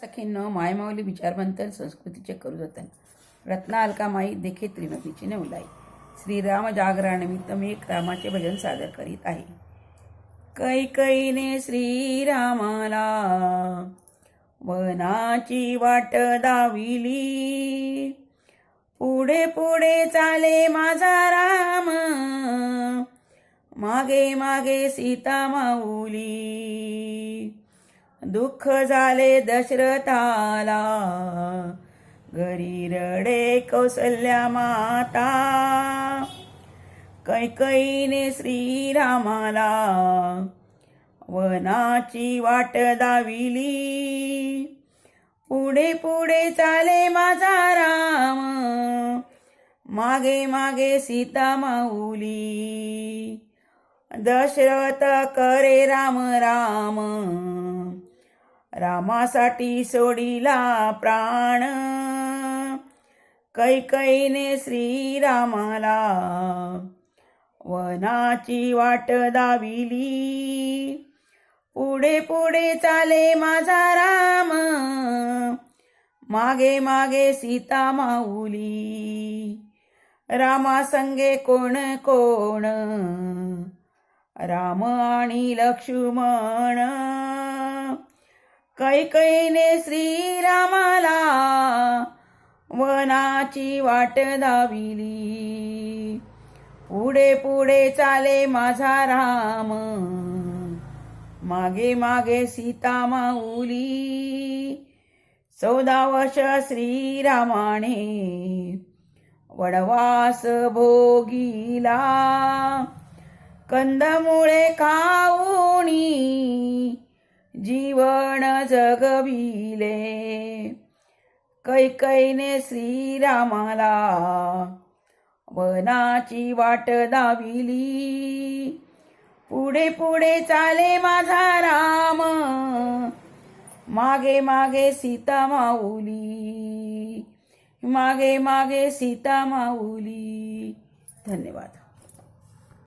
सखींनो मायमाऊली विचारवंतन संस्कृतीचे करू जतन रत्ना अलकामाई देखे त्रिमतीची नवलाई श्रीराम जागरणानिमित्त मी एक रामाचे भजन सादर करीत आहे. कैकईने श्रीरामाला वनाची वाट दाविली. पुढे पुढे चाले माझा राम. मागे मागे सीता माऊली. दुःख झाले दशरथाला. घरी रडे कौसल्या माता. कैकईने श्रीरामाला. वनाची वाट दाविली. पुढे पुढे चाले माझा राम. मागे मागे सीता माऊली. दशरथ करे राम राम. रामासाठी सोडिला प्राण. कैकईने श्रीरामाला वनाची वाट दाविली. पुढे पुढे चाले माझा राम. मागे मागे सीता माऊली. रामा संगे कोण कोण? राम आणि लक्ष्मण. कैकईने श्रीरामाला वनाची वाट दाविली. पुढे पुढे चाले माझा राम. मागे मागे सीता माऊली. चौदा वर्ष श्रीरामाने वडवास भोगीला. कंदमुळे खाऊनी जीवन जगविले. कैकईने श्रीरामाला वनाची वाट दाविली पुढे पुढे चाले माझा राम. मागे मागे सीता माऊली. मागे मागे सीता माऊली. धन्यवाद.